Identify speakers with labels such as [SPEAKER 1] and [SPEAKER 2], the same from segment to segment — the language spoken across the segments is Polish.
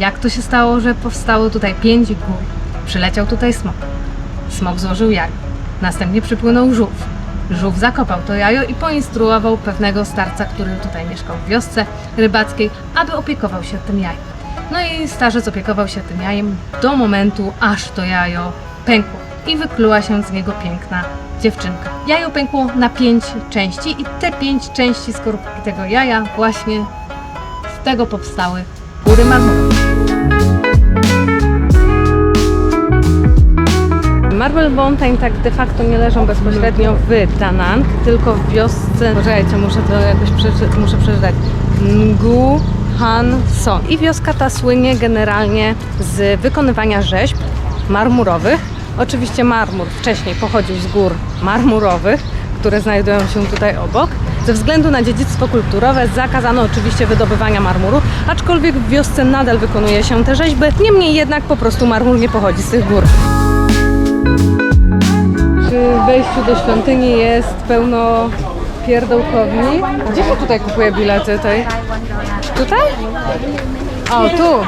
[SPEAKER 1] Jak to się stało, że powstało tutaj pięć gór? Przyleciał tutaj smok. Smok złożył jajo. Następnie przypłynął żółw. Żółw zakopał to jajo i poinstruował pewnego starca, który tutaj mieszkał w wiosce rybackiej, aby opiekował się tym jajem. No i starzec opiekował się tym jajem do momentu, aż to jajo pękło i wykluła się z niego piękna dziewczynka. Jajo pękło na pięć części i te pięć części skorupki tego jaja właśnie z tego powstały góry marmurowe. Marble Mountain tak de facto nie leżą bezpośrednio w Danang, tylko w wiosce, poczekajcie, muszę to jakoś przeczy, muszę przeczytać, Ngu Han So. I wioska ta słynie generalnie z wykonywania rzeźb marmurowych. Oczywiście marmur wcześniej pochodził z gór marmurowych, które znajdują się tutaj obok. Ze względu na dziedzictwo kulturowe zakazano oczywiście wydobywania marmuru, aczkolwiek w wiosce nadal wykonuje się te rzeźby. Niemniej jednak po prostu marmur nie pochodzi z tych gór. Przy wejściu do świątyni jest pełno pierdołkowni. Gdzie się tutaj kupuje bilety tej? Tutaj? O, tu.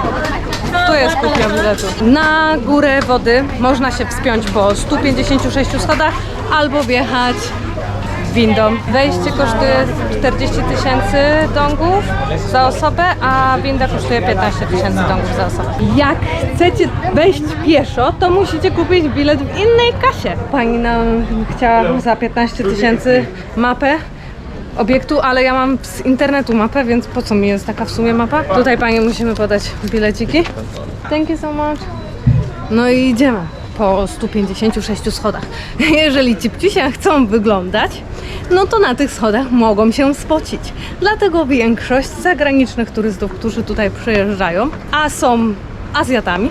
[SPEAKER 1] Tu jest kupia biletów. Na górę wody można się wspiąć po 156 schodach albo wjechać windą. Wejście kosztuje 40 tysięcy dongów za osobę, a winda kosztuje 15 tysięcy dongów za osobę. Jak chcecie wejść pieszo, to musicie kupić bilet w innej kasie. Pani nam chciała za 15 tysięcy mapę obiektu, ale ja mam z internetu mapę, więc po co mi jest taka w sumie mapa? Tutaj pani musimy podać bileciki. Thank you so much. No i idziemy po 156 schodach. Jeżeli ci się chcą wyglądać, no to na tych schodach mogą się spocić. Dlatego większość zagranicznych turystów, którzy tutaj przyjeżdżają, a są Azjatami,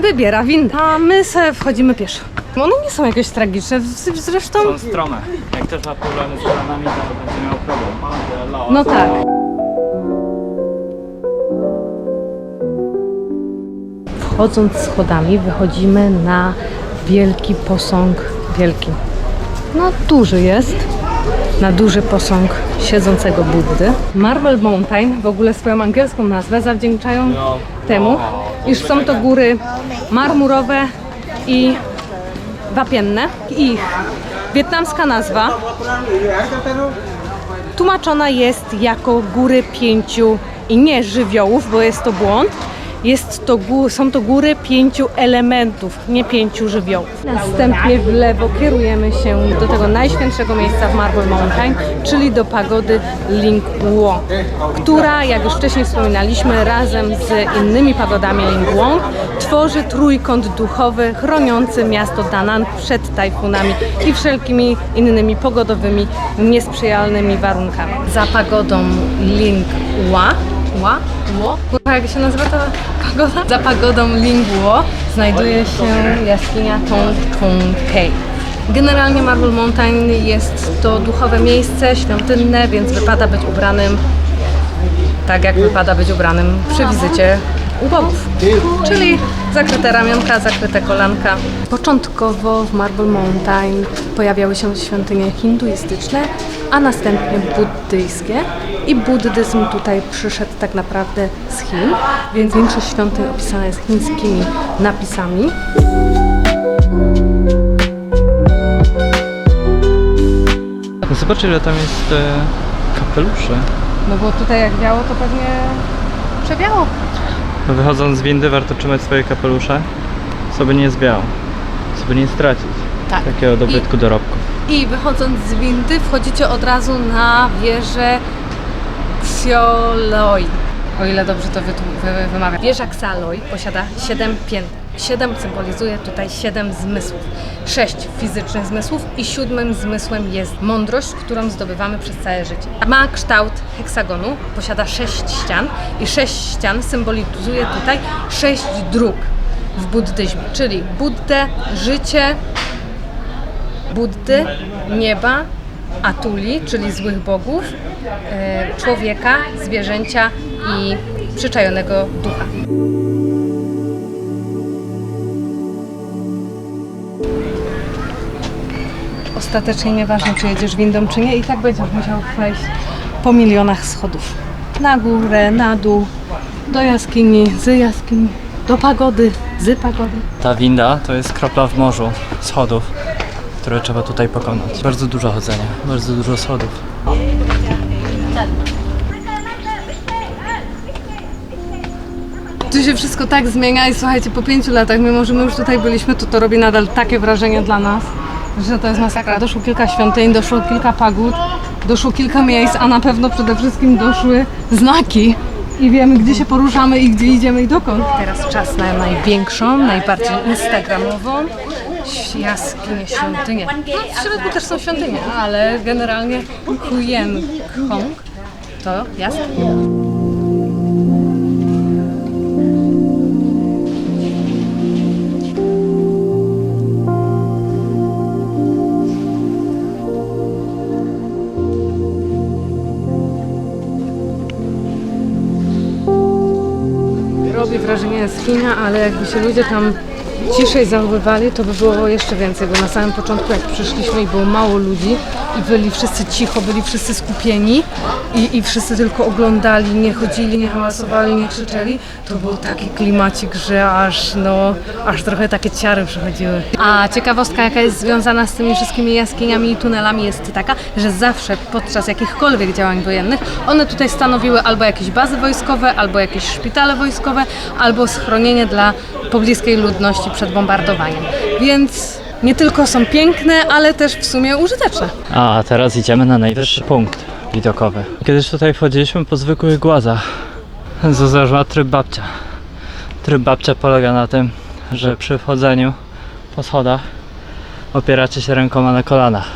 [SPEAKER 1] wybiera windę. A my se wchodzimy pieszo. One nie są jakieś tragiczne, zresztą...
[SPEAKER 2] Są strome. Jak też ma problemy z kolanami, to będzie miał problem.
[SPEAKER 1] No tak. Wchodząc schodami wychodzimy na wielki posąg, wielki, no duży jest, na duży posąg siedzącego Buddy. Marble Mountain w ogóle swoją angielską nazwę zawdzięczają temu, iż są to góry marmurowe i wapienne. Ich wietnamska nazwa tłumaczona jest jako góry pięciu i nie żywiołów, bo jest to błąd. Jest to, są to góry pięciu elementów, nie pięciu żywiołów. Następnie w lewo kierujemy się do tego najświętszego miejsca w Marble Mountain, czyli do pagody Lingguo, która, jak już wcześniej wspominaliśmy, razem z innymi pagodami Lingguo tworzy trójkąt duchowy chroniący miasto Danang przed tajfunami i wszelkimi innymi pogodowymi, niesprzyjalnymi warunkami. Za pagodą Lingua Ła? Kurwa, jak się nazywa ta pagoda? Za pagodą Lingguo znajduje się jaskinia Tong Tong Cave. Generalnie Marble Mountain jest to duchowe miejsce, świątynne, więc wypada być ubranym tak jak wypada być ubranym przy wizycie u bogów. Czyli zakryte ramionka, zakryte kolanka. Początkowo w Marble Mountain pojawiały się świątynie hinduistyczne, a następnie buddyjskie. I buddyzm tutaj przyszedł tak naprawdę z Chin, więc większość świątyń opisana jest chińskimi napisami.
[SPEAKER 2] No zobacz ile tam jest e, kapeluszy.
[SPEAKER 1] No bo tutaj jak wiało, to pewnie przewiało.
[SPEAKER 2] Wychodząc z windy warto trzymać swoje kapelusze, żeby nie zwiał, żeby nie stracić
[SPEAKER 1] Tak.
[SPEAKER 2] takiego dobytku dorobku.
[SPEAKER 1] I wychodząc z windy wchodzicie od razu na wieżę Xioloi. O ile dobrze to wytłu- wy, wymawiam. Wieża Xaloi posiada 7 pięter. 7 symbolizuje tutaj 7 zmysłów. 6 fizycznych zmysłów i siódmym zmysłem jest mądrość, którą zdobywamy przez całe życie. Ma kształt heksagonu, posiada 6 ścian i 6 ścian symbolizuje tutaj 6 dróg w buddyzmie, czyli Buddę, życie, Buddy, nieba, Atuli, czyli złych bogów, e, człowieka, zwierzęcia i przyczajonego ducha. Ostatecznie nieważne, czy jedziesz windą, czy nie, i tak będziesz musiał wejść po milionach schodów. Na górę, na dół, do jaskini, z jaskini, do pagody, z pagody.
[SPEAKER 2] Ta winda to jest kropla w morzu schodów, które trzeba tutaj pokonać. Bardzo dużo chodzenia, bardzo dużo schodów.
[SPEAKER 1] Tu się wszystko tak zmienia i słuchajcie, po pięciu latach, mimo że my już tutaj byliśmy, to to robi nadal takie wrażenie dla nas, że to jest masakra. Doszło kilka świątyń, doszło kilka pagód, doszło kilka miejsc, a na pewno przede wszystkim doszły znaki. I wiemy, gdzie się poruszamy i gdzie idziemy i dokąd. Teraz czas na największą, najbardziej instagramową jaskinię, świątynię. No, w środku też są świątynie, ale generalnie Huyen Khong to jaskinia. Robi wrażenie jaskinia, ale jakby się ludzie tam ciszej zachowywali, to by było jeszcze więcej, bo na samym początku jak przyszliśmy i było mało ludzi i byli wszyscy cicho, byli wszyscy skupieni i, i wszyscy tylko oglądali, nie chodzili, nie hałasowali, nie krzyczeli, to był taki klimacik, że aż no, aż trochę takie ciary przychodziły. A ciekawostka jaka jest związana z tymi wszystkimi jaskiniami i tunelami jest taka, że zawsze podczas jakichkolwiek działań wojennych one tutaj stanowiły albo jakieś bazy wojskowe, albo jakieś szpitale wojskowe, albo schronienie dla pobliskiej ludności przed bombardowaniem. Więc nie tylko są piękne, ale też w sumie użyteczne.
[SPEAKER 2] A teraz idziemy na najwyższy punkt widokowy. Kiedyś tutaj wchodziliśmy po zwykłych głazach. Zaznaczyła tryb babcia. Tryb babcia polega na tym, że przy wchodzeniu po schodach opieracie się rękoma na kolanach.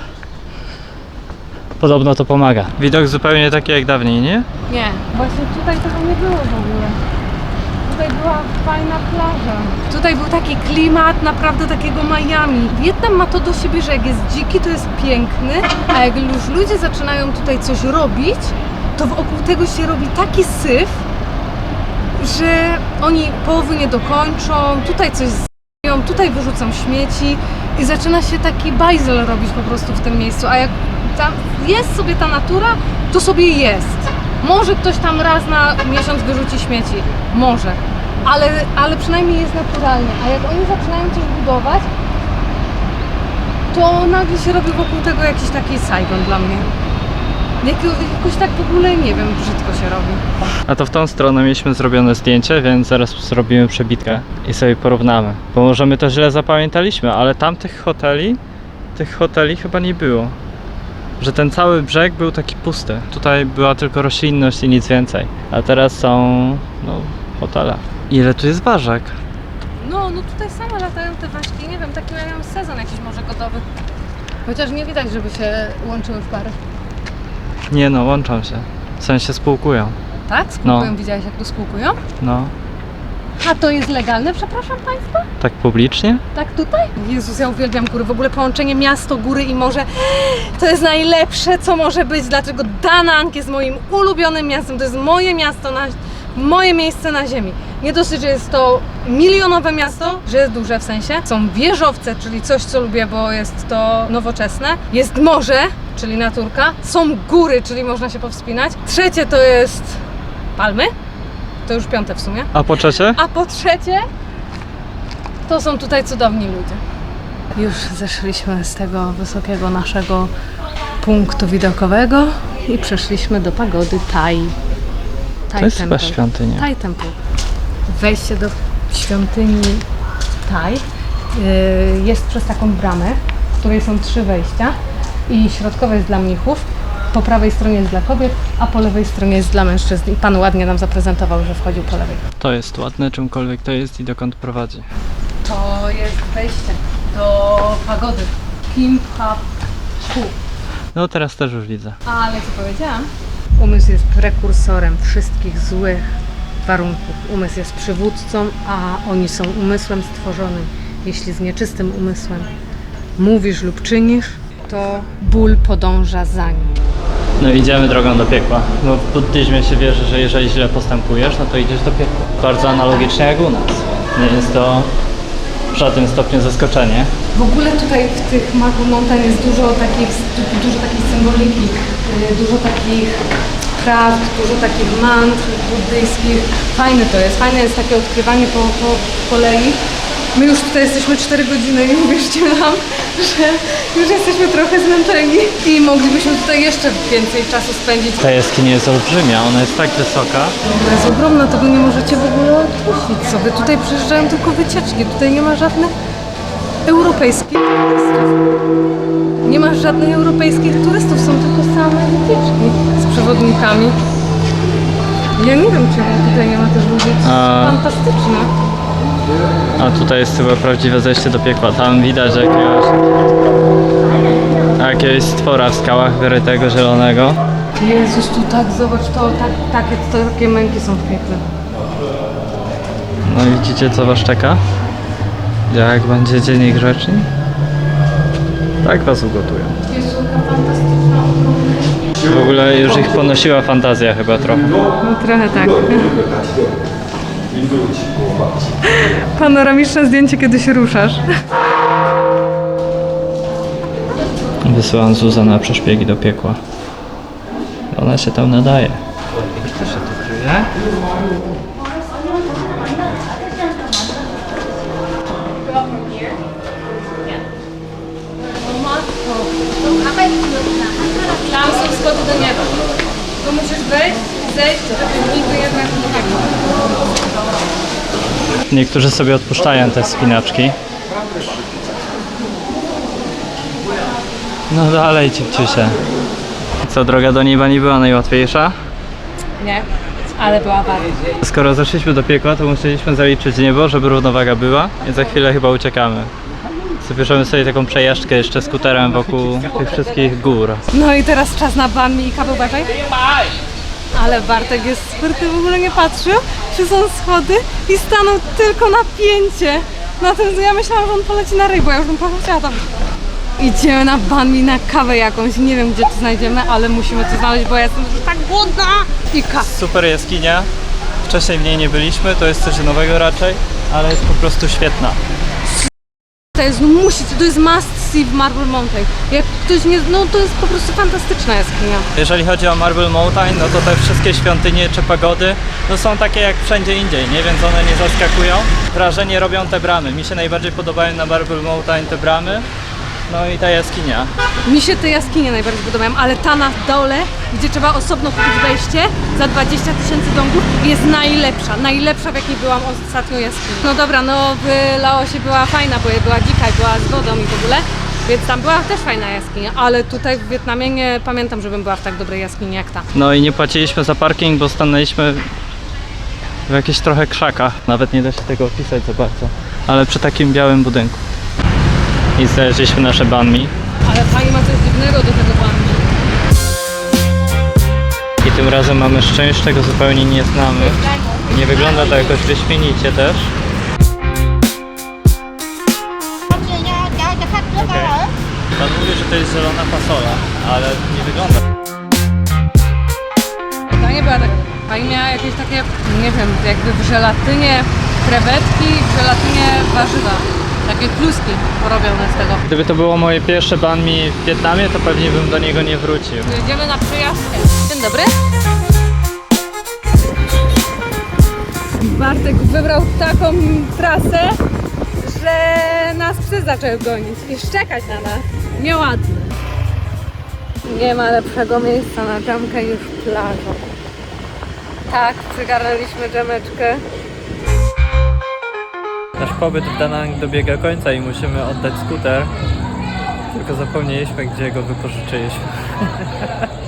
[SPEAKER 2] Podobno to pomaga. Widok zupełnie taki jak dawniej, nie?
[SPEAKER 1] Nie, właśnie tutaj tego nie było w ogóle. Tutaj była fajna plaża. Tutaj był taki klimat naprawdę takiego Miami. Wietnam ma to do siebie, że jak jest dziki, to jest piękny, a jak już ludzie zaczynają tutaj coś robić, to wokół tego się robi taki syf, że oni połowy nie dokończą, tutaj coś zjedzą, tutaj wyrzucą śmieci i zaczyna się taki bajzel robić po prostu w tym miejscu, a jak tam jest sobie ta natura, to sobie jest. Może ktoś tam raz na miesiąc wyrzuci śmieci, może, ale, ale przynajmniej jest naturalnie, a jak oni zaczynają coś budować, to nagle się robi wokół tego jakiś taki Saigon dla mnie. Jak, jakoś tak w ogóle, nie wiem, brzydko się robi.
[SPEAKER 2] A to w tą stronę mieliśmy zrobione zdjęcie, więc zaraz zrobimy przebitkę i sobie porównamy. Bo może my to źle zapamiętaliśmy, ale tamtych hoteli, tych hoteli chyba nie było. Że ten cały brzeg był taki pusty. Tutaj była tylko roślinność i nic więcej. A teraz są, no, hotele. Ile tu jest ważek?
[SPEAKER 1] No, no tutaj same latają te ważki, nie wiem, taki mają sezon jakiś może gotowy. Chociaż nie widać, żeby się łączyły w pary.
[SPEAKER 2] Nie no, łączą się. W sensie spółkują.
[SPEAKER 1] Tak? Spółkują, widziałeś jak tu spółkują?
[SPEAKER 2] No.
[SPEAKER 1] A to jest legalne, przepraszam Państwa?
[SPEAKER 2] Tak publicznie?
[SPEAKER 1] Tak tutaj? Jezus, ja uwielbiam góry. W ogóle połączenie miasto, góry i morze to jest najlepsze, co może być. Dlaczego Danang jest moim ulubionym miastem. To jest moje miasto, na, moje miejsce na ziemi. Nie dosyć, że jest to milionowe miasto, że jest duże w sensie. Są wieżowce, czyli coś, co lubię, bo jest to nowoczesne. Jest morze, czyli naturka. Są góry, czyli można się powspinać. Trzecie to jest palmy. To już piąte w sumie.
[SPEAKER 2] A po trzecie?
[SPEAKER 1] A po trzecie, to są tutaj cudowni ludzie. Już zeszliśmy z tego wysokiego naszego punktu widokowego i przeszliśmy do pagody Tai. Tai
[SPEAKER 2] To jest chyba
[SPEAKER 1] Temple.
[SPEAKER 2] świątynia.
[SPEAKER 1] Tai Temple. Wejście do świątyni Tai yy, jest przez taką bramę, w której są trzy wejścia i środkowe jest dla mnichów, po prawej stronie jest dla kobiet, a po lewej stronie jest dla mężczyzn. I pan ładnie nam zaprezentował, że wchodził po lewej.
[SPEAKER 2] To jest ładne, czymkolwiek to jest i dokąd prowadzi.
[SPEAKER 1] To jest wejście do pagody. Kim Ha Hu.
[SPEAKER 2] No teraz też już widzę.
[SPEAKER 1] Ale co powiedziałam? Umysł jest prekursorem wszystkich złych warunków. Umysł jest przywódcą, a oni są umysłem stworzonym. Jeśli z nieczystym umysłem mówisz lub czynisz, to ból podąża za nim.
[SPEAKER 2] No idziemy drogą do piekła, bo w buddyzmie się wierzy, że jeżeli źle postępujesz, no to idziesz do piekła. Bardzo analogicznie jak u nas. Nie jest to w żadnym stopniu zaskoczenie.
[SPEAKER 1] W ogóle tutaj w tych Magu Mountain jest dużo takich, dużo takiej symboliki, y, dużo takich kraft, dużo takich mantr buddyjskich. Fajne to jest, fajne jest takie odkrywanie po, po kolei. My już tutaj jesteśmy 4 godziny i uwierzcie nam, że już jesteśmy trochę zmęczeni i moglibyśmy tutaj jeszcze więcej czasu spędzić.
[SPEAKER 2] Ta jaskinia jest olbrzymia, ona jest tak wysoka.
[SPEAKER 1] Ona jest ogromna, tego nie możecie w ogóle odpuścić sobie. Tutaj przyjeżdżają tylko wycieczki, tutaj nie ma żadnych europejskich turystów. Nie ma żadnych europejskich turystów, są tylko same wycieczki z przewodnikami. Ja nie wiem, czemu tutaj nie ma też ludzi.
[SPEAKER 2] A-
[SPEAKER 1] fantastyczne.
[SPEAKER 2] A tutaj jest chyba prawdziwe zejście do piekła. Tam widać jakiegoś, jakiegoś stwora w skałach wyrytego, zielonego.
[SPEAKER 1] Jezus, tu tak, zobacz, to tak, takie, to, takie męki są w piekle.
[SPEAKER 2] No i widzicie co was czeka? Jak będziecie niegrzeczni? Tak was ugotują.
[SPEAKER 1] Jezu, fantastyczna.
[SPEAKER 2] W ogóle już ich ponosiła fantazja chyba trochę.
[SPEAKER 1] No trochę tak. Panoramiczne zdjęcie, kiedy się ruszasz.
[SPEAKER 2] Wysyłam Zuzę na przeszpiegi do piekła. Ona się tam nadaje. Też się tu kryje?
[SPEAKER 1] Tam są schody do nieba. Tu musisz wejść, zejść, żeby nigdy jednak nie było.
[SPEAKER 2] Niektórzy sobie odpuszczają te spinaczki. No dalej, cipciusie. Co, droga do nieba nie była najłatwiejsza?
[SPEAKER 1] Nie, ale była warta.
[SPEAKER 2] Skoro zeszliśmy do piekła, to musieliśmy zaliczyć niebo, żeby równowaga była i za chwilę chyba uciekamy. Zabierzemy sobie taką przejażdżkę jeszcze skuterem wokół tych wszystkich gór.
[SPEAKER 1] No i teraz czas na banmi i kawę. Ale Bartek jest sprytny, w ogóle nie patrzył, czy są schody i stanął tylko na pięcie. Na tym, ja myślałam, że on poleci na ryj, bo ja już bym poleciała tam. Idziemy na banmi na kawę jakąś, nie wiem gdzie to znajdziemy, ale musimy to znaleźć, bo ja jestem już tak głodna. I.
[SPEAKER 2] Super jaskinia. Wcześniej w niej nie byliśmy, to jest coś nowego raczej, ale jest po prostu świetna.
[SPEAKER 1] To jest, no musi, to jest must see w Marble Mountain. Jak ktoś nie, no to jest po prostu fantastyczna jaskinia.
[SPEAKER 2] Jeżeli chodzi o Marble Mountain, no to te wszystkie świątynie czy pagody no są takie jak wszędzie indziej, nie? Więc one nie zaskakują. Wrażenie robią te bramy. Mi się najbardziej podobają na Marble Mountain te bramy. No i ta jaskinia.
[SPEAKER 1] Mi się te jaskinie najbardziej podobają, ale ta na dole, gdzie trzeba osobno kupić wejście za 20 tysięcy dongów, jest najlepsza. Najlepsza w jakiej byłam ostatnio jaskini. No dobra, no w Laosie była fajna, bo była dzika i była z wodą i w ogóle. Więc tam była też fajna jaskinia, ale tutaj w Wietnamie nie pamiętam, żebym była w tak dobrej jaskini jak ta.
[SPEAKER 2] No i nie płaciliśmy za parking, bo stanęliśmy w jakichś trochę krzakach. Nawet nie da się tego opisać za bardzo. Ale przy takim białym budynku. I znaleźliśmy nasze banmi.
[SPEAKER 1] Ale pani ma coś dziwnego do tego banki.
[SPEAKER 2] I tym razem mamy szczęście, go zupełnie nie znamy. Nie wygląda to jakoś wyśmienicie też. To jest zielona fasola, ale nie wygląda.
[SPEAKER 1] Ta nie była tak. Pani miała jakieś takie, nie wiem, jakby w żelatynie krewetki, w żelatynie warzywa. Takie kluski porobione z tego.
[SPEAKER 2] Gdyby to było moje pierwsze ban mi w Wietnamie, to pewnie bym do niego nie wrócił.
[SPEAKER 1] Jedziemy na przejażdżkę. Dzień dobry. Bartek wybrał taką trasę, psy zaczęły gonić i szczekać na nas. Nieładne. Nie ma lepszego miejsca na dżamkę niż plaża. Tak, przygarnęliśmy dżemeczkę.
[SPEAKER 2] Nasz pobyt w Danang dobiega końca i musimy oddać skuter. Tylko zapomnieliśmy, gdzie go wypożyczyliśmy.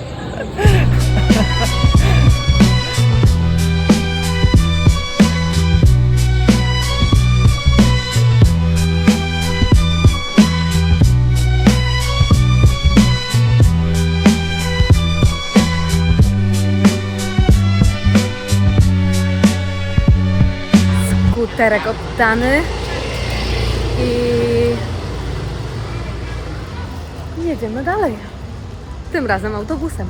[SPEAKER 1] Skuterek oddany i jedziemy dalej. Tym razem autobusem.